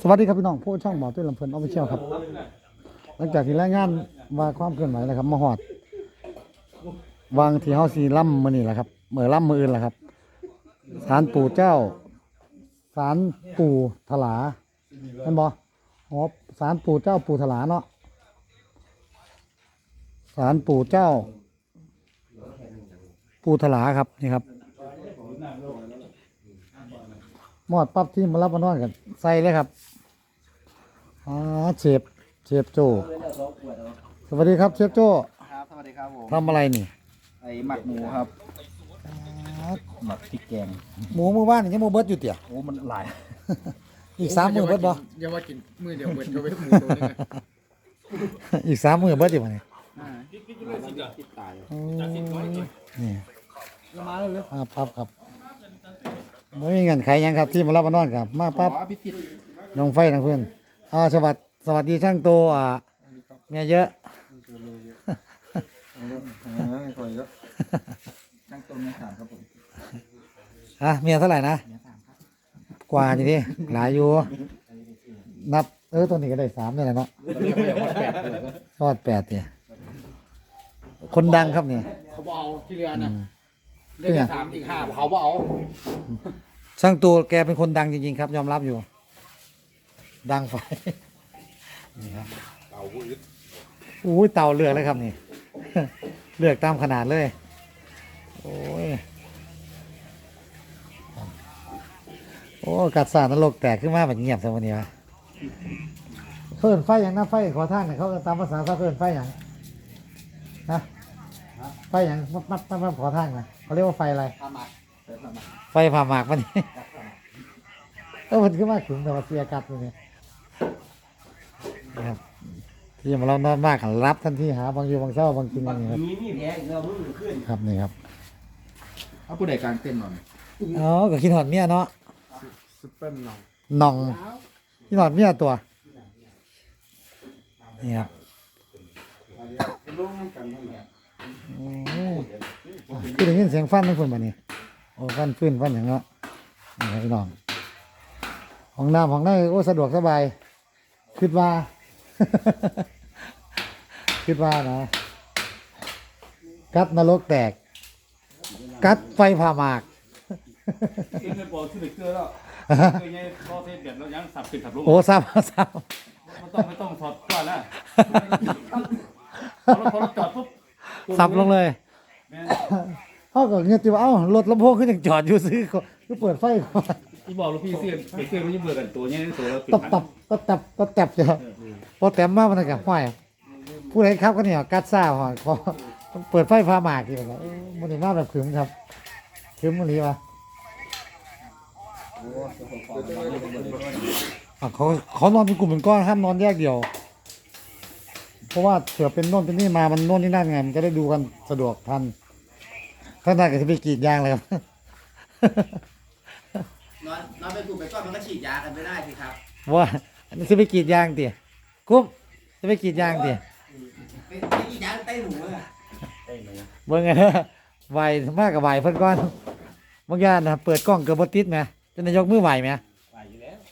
สวัสดีครับพี่น้องผู้ช่องหมอตุ้ยลำเพลินออฟฟิเชียลครับ หลังจากที่รายงานว่าความเคลื่อนไหวนะครับมาหอด วางที่เฮาสีล่ำมือนี่แหละครับเมื่อล่ำมืออื่นแหละครับศาลปู่เจ้าศาลปู่ถลาเห็นบอ๋อศาลปู่เจ้าปู่ถลาเนาะศาลปู่เจ้า ปู่ถลาครับนี่ครับ ห มอดปั๊บที่มารับมานอนกัน ใส่เลยครับอ๋อเชฟเชฟโจ สวัสดีครับเชฟโจครับสวัสดีครับผมทำอะไรนี่ ไอหมักหมูครับ หมักพริกแกง หมูมือบ้านนี่ยังโมเบิดอยู่เตี่ยโอ้ มันหลาย อีกสามมือเบิดบ่อย่าว่ากินมือเดียวเบิดเขาไปหมูตัวนึงอะอีกสามมือเบิดอยู่บ่นี่ติดตายโอ้ยนี่เรามาเลยมาปั๊บครับ ไม่มีเงินไขหยังครับที่มารับมานอนครับ มาปั๊บพี่ติดลงไฟทางเพื่อนอ่าสวัสดีสวัสดีช่างโตอ่าเมียเยอะไม่ค่อยเยอะช่างต้นเนื้อสามครับผมฮะเมียเท่าไหร่นะ เนื้อสามครับกว่าอยู่ดิหลายอยู่ นับ เออตัวนี้ก็ได้สามนี่แหละเนาะตอนนี้เขาอยากวัดแปดเลยทอดแปดเนี่ยคนดังครับเนี่ย เขาบอกเอาที่เรือนะเรื่องสามอีกห้าเขาบอกเอา ช่างตัวแกเป็นคนดังจริงๆครับ ยอมรับอยู่ ดังไฟ นี่ครับอุ้ยเต่าเลือกเลยครับนี่ เลือกตามขนาดเลย โอ้ยโอ้กัดสารนรกแตกขึ้นมาแบบเงียบซะวันนี้วะเขาเอินไฟอย่างน้าไฟขอท่างเนี่ยเขาตามภาษาเขาเอินไฟอย่างนะไฟอย่างมัดมัดมัดขอท่างนะเขาเรียกว่าไฟอะไรพามัด ไฟผ่าหมากมันนี่เออมันขึ้นมาขึงแต่ว่าเสียกัดตัวนี้นะครับที่มาเรานอนมากกันรับทันทีหาบางอยู่บางเช้าบางกินอย่างนี้ครับมีมีแผลอีกแล้วมึงขึ้นครับนี่ครับเอาผู้ใดกลางเต้นหน่อยอ๋อก็คิดหอดเมียเนาะซุปเปอร์หน่อยหน่องคิดหอดเมียตัวนี่ครับโอ้คือได้ยินเสียงฟันทั้งคนมานี่ โอ้ฟันฟื้นฟันอย่างเนาะนี่ครับพี่น้องห้องน้ำห้องน้ำโอ้สะดวกสบายคิดว่าคิดว่านะกัดนรกแตก กัดไฟผ่าหมากเองเคยบอกที่ไปเกลือแล้วเคยไงพอเทเด็ดแล้วยังสับขึ้นสับลงโอ้ซ้ำซ้ไม่ต้องไม่ต้องถอดก่อนนะพอเราพอเราจอดปุ๊บำซ้ำลงเลยแม่ เขาก็เงียบจิว่าเอ้ารถลำโพงขึ้นยังจอดอยู่ซื้อก็ก็เปิดไฟก่อนที่บอกลูกพี่เสียไปเกลือมันยังเบื่อกันตัวเนี้ยตัวเราปิดตับตับตับตับตับตับจ้ะพอแต้มมามันก็ห้อยผู้ใดครับก็เนี่ยกัดซ่าหอยขอเปิดไฟฟ้าหมากทีแบบเอ้ยมันนี่มาแบบขึมครับขึมมันนี้วะอะเขาเขานอนเป็นกลุ่มเป็นก้อนห้ามนอนแยกเดียว เพราะว่าเผื่อเป็นโน่นเป็นนี่มามันโน่นนี่นั่นไงมันจะได้ดูกันสะดวกทัน ถ้าน่าจะไปกรีดยางเลยครับ นอนนอนไปกลุ่มไปก่อนมันก็ฉีดยากันไม่ได้สิครับว่าอันนี้จะไปกรีดยางเตี๋ยกุ๊บจะไปกรีดยางเตี๋ยไปฉีดยาใต้หนูอะเบิ่งไงไหวมากกับไหวเพิ่นก่อนบางอย่างนะเปิดกล้องเกือบบติดไหมจะนายกมือไหวไหม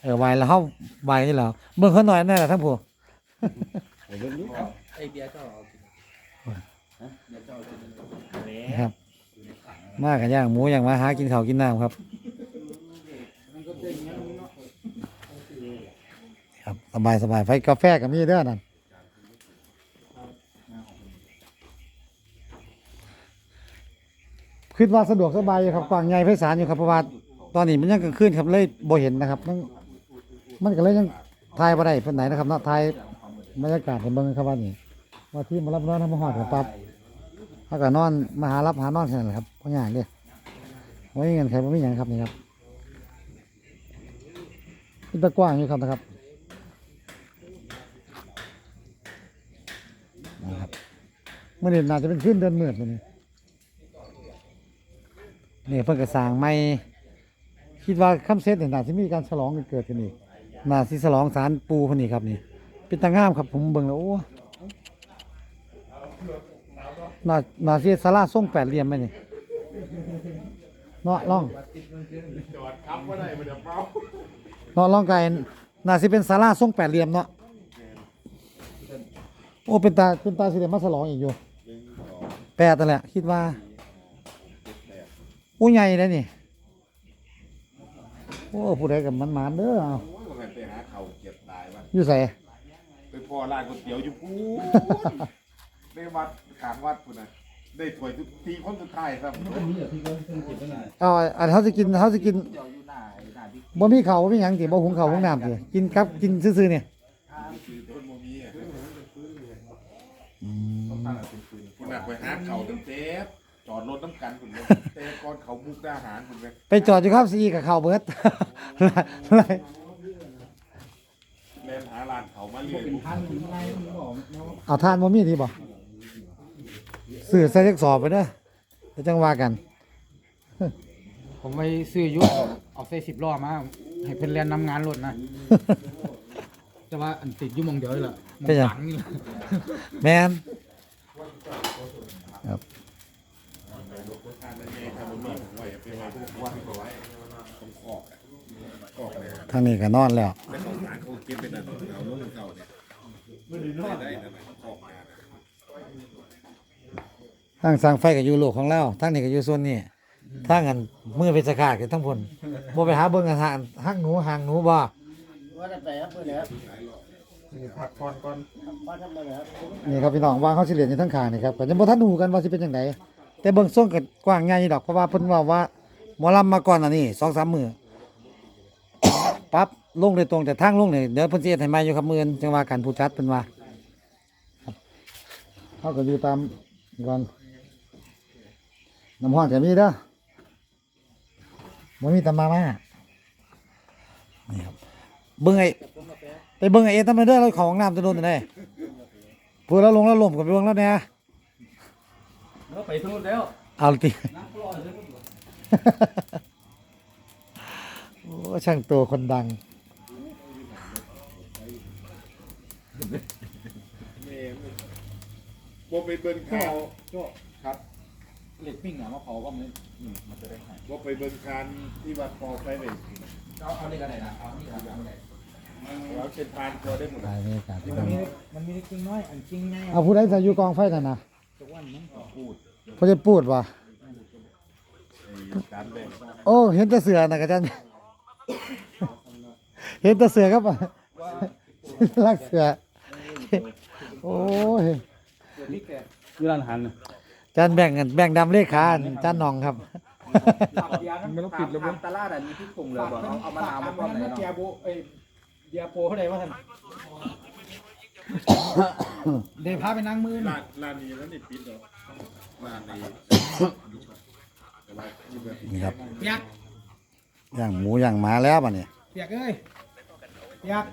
เออไหวแล้วเฮาไหวนี่แล้วเบิ่งเขาหน่อยนั่นแหละทั้งผู้ไอเบียร์ก็เอากินนะครับ มากันย่างหมูอย่างมาหากินข้าวกินน้ำครับ ครับสบายสบายไฟกาแฟกับมีเด้อนั่นคิดว่าสะดวกสบายอยู่ครับกว้างใหญ่ไพศาลอยู่ครับเพราะว่าตอนนี้มันยังกลางคืนครับเลยบ่เห็นนะครับมันมันก็เลยยังถ่ายบ่ได้เพิ่นไหนนะครับเนาะถ่ายบรรยากาศให้เบิ่งครับว่านี่ว่าที่มารับนอนทำมาหอดกับปั๊บ เขาก็นอนมาหารับหานอนแค่นั้นแหละครับเพราะง่ายเลยไม่มีเงินใครไม่มีอย่างครับนี่ครับเป็นตะกว้างอยู่ครับนะครับนะครับเมื่อนี้น่าจะเป็นขึ้นเดือนมืดมื้อนี้นี่ยเพิ่งกระสางไม่คิดว่าคำเซตเนี่ยน่าจะมีการฉลองกันเกิดขึ้นอีกน่าสิฉลองสารปูคนนี้ครับนี่เป็นตางามครับผมเบิ่งแล้วโอ้ น่าน่าสิศาลาทรงแปดเหลี่ยมไหมนี่เนาะล่องจอดครับว่าได้มาเดี๋ยวเมาเนาะล่องไก่น่าสิเป็นศาลาทรงแปดเหลี่ยมเนาะโอ้เป็นตาเป็นตาสิเดมาฉลองอีกอยู่แปดนั่นแหละคิดว่าโอ้ใหญ่เลยนี่โอ้ผู้ใดกับมันหมานเด้อเอาโอ้ยมันไปหาเขาเก็บตายว่ะอยู่ใส่ไปพอร้านก๋วยเตี๋ยวอยู่พูนได้วัดขางวัดพุ่นน่ะได้ถ้วยทุกทีคนสุดท้ายครับเอาอันเขาจะกินเขาจะกินบ่มีข้าวบ่มีหยังติบ่หุงข้าวหุงน้ำติกินครับกินซื่อๆเนี่ยคือคนโมมีอะคุณน่ะไปหาเขาตั้งแต่จอดรถน้ำกันคุณเลยแต่ก่อนเขามุกดาหารคุณเลยไปจอดอยู่ครับซีกับข้าวเบิด หลายแล่นหาร้านเขามาเรื่อยเป็นพันหรือไงมึงบอกเนาะเอาทานบ่มีที่บ่ ซื้อใส่จักสอบไปเด้อเดี๋ยวจังว่ากันผมไปซื้ออยุเอาใส่สิบล้อมาให้เพิ่นเรียนนำงานรถนะ แต่ว่าอันติดอยู่หมองเดียวนี่แหละหมองเป็นหยังหลังนี่แหละแมนครับทานได้ไงทำมันมีผมไว้ไปไว้ทุกวันก็ไว้ต้องคอกอะคอกเลยทางนี้ก็นอนแล้วแต่ของหารเขาเก็บเป็นอันเอาลงเก่าเนี่ยไม่ได้ได้นั่นน่ะคอกมาน่ะ ทางสร้างไฟก็อยู่โลกของเราทางนี้ก็อยู่ส่วนนี้ทางอันมือเป็นสกาดกันทั้งพุ่นบ่ไปหาเบิ่งอาหารห้างหนูห่างหนูบ่ว่าจะไปครับเพื่อนครับพักผ่อนก่อนว่าทำอะไรครับนี่ครับพี่น้องวางเขาสิเหรียญอยู่ทั้งข้างนี่ครับก็ยังบ่ทันรู้กันว่าสิเป็นจังไดแต่เบิ่งส่งก็กว้างใหญ่ดอกเพราะว่าเพิ่นว่าว่าหมอลำมาก่อนอันนี้2-3มื้อปั๊บลงเลยตรงแต่ทางลงนี่เดี๋ยวเพิ่นสิเฮ็ดให้ใหม่อยู่ครับมื้ออนจังว่ากันผู้จัดเพิ่นว่าครับเฮาก็อยู่ตามก่อน น้ำร้อนก็มีเด้อบ่มีตำมามานี่ครับเบิ่งไอ้ไปเบิ่งไอ้เอ็ดทำไมเด้อเราเข้าห้องน้ำจะโดนจังได๋พูดแล้วลงแล้วล่มก็ไปเบิ่งแล้วแหน่แล้วไปทั้งหมดแล้วเอาติโอ้ช่างตัวคนดังบ่ไปเบิ่งข่าวโจ้ครับ เหล็กปิ้งอะมาเผาก็มันอืมมันจะได้หายบ่ไปเบิ่งคานที่วัดปอไฟเลยเอาเอาเหล็กอะไรนะเอานี่ครับเอาเหล็กเราเช็ดทานตัวได้หมดตายบรรยากาศที่มันนั่นมีมันมีจริงน้อยอันจริงไงเอาผู้ใดใส่อยู่กองไฟนั่นนะทุกวันนั้นก็พูดเขาจะพูดว่าการแบ่งโอ้เห็นแต่เสือนะกระจันเห็นแต่เสือครับลักเสือโอ้ยอยู่ร้านอาหารน่ะ จานแบ่งกันแบ่งดำเลขาจานหนองครับ ไม่ต้องปิดแล้วมั้งตลาดอันนี้ที่ปรุงเลยบอกเอาเอามะนาวมาป้อนไหนเนาะเบียร์โบเอ้ยเบียร์โปเท่าไหร่วะท่านเดี๋ยวพาไปนั่งมือร้านร้านนี้แล้วนี่ปิดเหรอร้านนี้แต่ว่าที่แบบนี่ครับเปียกย่างหมูย่างหมาแล้วป่ะเนี่ยเปียกเอ้ยเปียก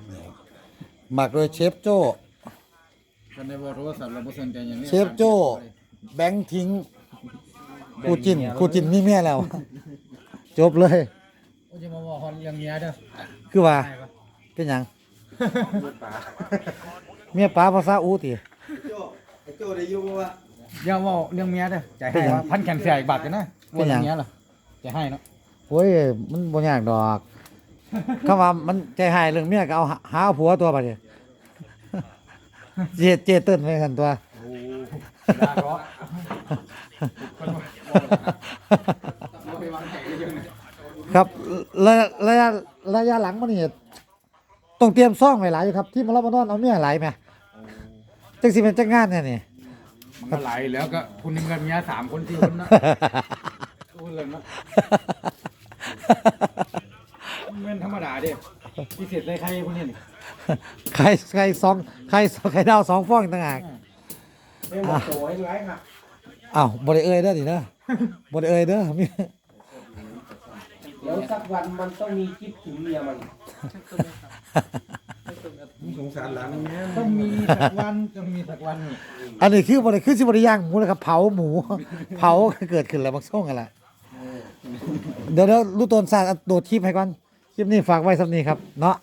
หมักโดยเชฟโจ้คนในบอโทรศัพท์เราไม่สนใจอย่างนี้เชฟโจ้ แบงค์ทิ้งกูจินกูจินมีเมียแล้ว จบเลย โอ้ยจะมาบอกคนเลี้ยงเมียเด้อคือว่า ได้ปะเป็นหยังเมียป้าภาษาอูติเดี๋ยวว่าเลี้ยงเมียเด้อจะให้ว่าพันแขนเสียอีกบาทกันนะเป็ว่านหยัเลี้ยงเมียเหรอจะให้เนาะโอ้ยมันบ่ยากดอกคำว่ามันใจหายเรื่องเมียก็เอาหาหาเอาผัวตัวไปดิเจเจเติ้นไปกันตัว ด่าเพราะ ครับระยะระยะระยะหลังมันนี่ต้องเตรียมซ่องไว้หลายอยู่ครับ ที่มารับมานอนเอาเมียหลายแหมจังสิเป็นจังงานเนี่ยนี่ มันก็ไหลแล้วก็คุณนึงกันเมียสามคนสี่คนนะพูดเลยนะมันเป็นธรรมดาเด้พิเศษเลยใครคนนี้นี่ใครใครสองใครใครดาวสองฟองอีกต่างหากเอ้ยบอกโจ้ให้ไว้ค่ะ อ้าวบ่ได้เอ่ยเด้อดิเด้อ บ่ได้เอ่ยเด้อมีเดี๋ยวสักวันมันต้องมีคลิปถึงเมียมันต้องมีสักวันต้องมีสักวันนี่อันนี้คือบ่ได้คือสิบ่ได้ย่างหมูนะครับ เผาหมู เผาเกิดขึ้นแล้วบักส่งกันละเดี๋ยวเดี๋ยวรู้ตนซาโดดคลิปให้ก่อนคลิปนี้ฝากไว้สำนี้ครับ เนาะ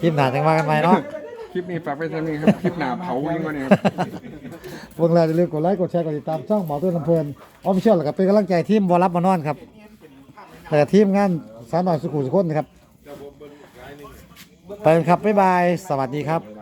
คลิปหน้าจังว่ากันใหม่เนาะ คลิปนี้ฝากไว้เท่านี้ครับ คลิปหนาเผายิ่งกว่านี้ครับ พวกเราอย่าลืมกดไลค์กดแชร์กดติดตามช่องหมอตุ้ยลำเพลินออฟฟิเชียลแล้วก็เป็นกำลังใจทีมบอลรับมานอนครับแต่ทีมงานสาวน้อยสุขุมสุขคนนะครับเบิ่งหลายหนึงไปครับบ๊ายบาย สวัสดีครับ